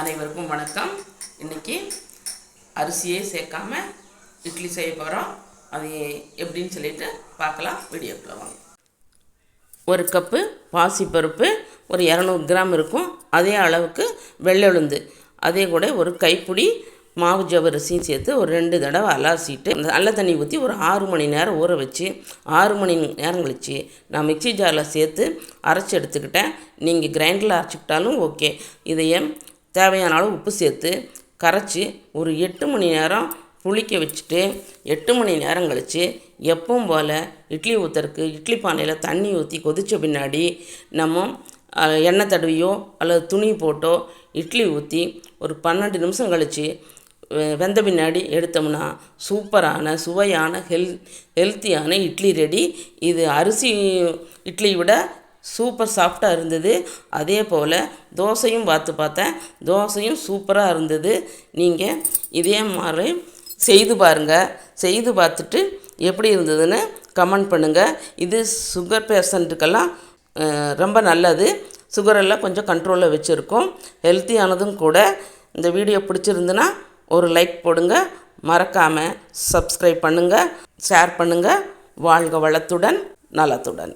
அனைவருக்கும் வணக்கம். இன்றைக்கி அரிசியே சேர்க்காம இட்லி செய்ய போகிறோம் அது எப்படின்னு சொல்லிட்டு பார்க்கலாம். வீடியோக்குள்ள வாங்க. ஒரு கப்பு பாசிப்பருப்பு ஒரு இரநூறு கிராம் இருக்கும். அதே அளவுக்கு வெள்ளை அதே கூட ஒரு கைப்பிடி மாவு ஜவரிசியும் சேர்த்து ஒரு ரெண்டு தடவை அலாசிட்டு நல்ல தண்ணி ஊற்றி ஒரு ஆறு மணி நேரம் ஊற வச்சு ஆறு மணி நேரம் கழிச்சு நான் மிக்ஸி ஜாரில் சேர்த்து அரைச்சி எடுத்துக்கிட்டேன். நீங்கள் கிரைண்டரில் அரைச்சிக்கிட்டாலும் ஓகே. இதையே தேவையான அளவு உப்பு சேர்த்து கரைச்சி ஒரு எட்டு மணி நேரம் புளிக்க வச்சுட்டு எட்டு மணி நேரம் கழித்து எப்பவும் போல் இட்லி ஊற்றுறக்கு இட்லி பானையில் தண்ணி ஊற்றி கொதித்த பின்னாடி நம்ம எண்ணெய் தடவியோ அல்லது துணி போட்டோ இட்லி ஊற்றி ஒரு பன்னெண்டு நிமிஷம் கழித்து வெ- வெந்த பின்னாடி எடுத்தோம்னா சூப்பரான சுவையான ஹெல் ஹெல்த்தியான இட்லி ரெடி. இது அரிசி இட்லி விட சூப்பர் சாஃப்டாக இருந்தது. அதே போல் தோசையும் பார்த்து பார்த்தேன். தோசையும் சூப்பராக இருந்தது. நீங்கள் இதே மாதிரி செய்து பாருங்கள் செய்து பார்த்துட்டு எப்படி இருந்ததுன்னு கமெண்ட் பண்ணுங்கள் இது சுகர் பேஷண்ட்டுக்கெல்லாம் ரொம்ப நல்லது. சுகரெல்லாம் கொஞ்சம் கண்ட்ரோலில் வச்சுருக்கோம். ஹெல்த்தியானதும் கூட. இந்த வீடியோ பிடிச்சிருந்துன்னா ஒரு லைக் போடுங்க. மறக்காமல் சப்ஸ்கிரைப் பண்ணுங்கள் ஷேர் பண்ணுங்கள் வாழ்க வளத்துடன் நலத்துடன்.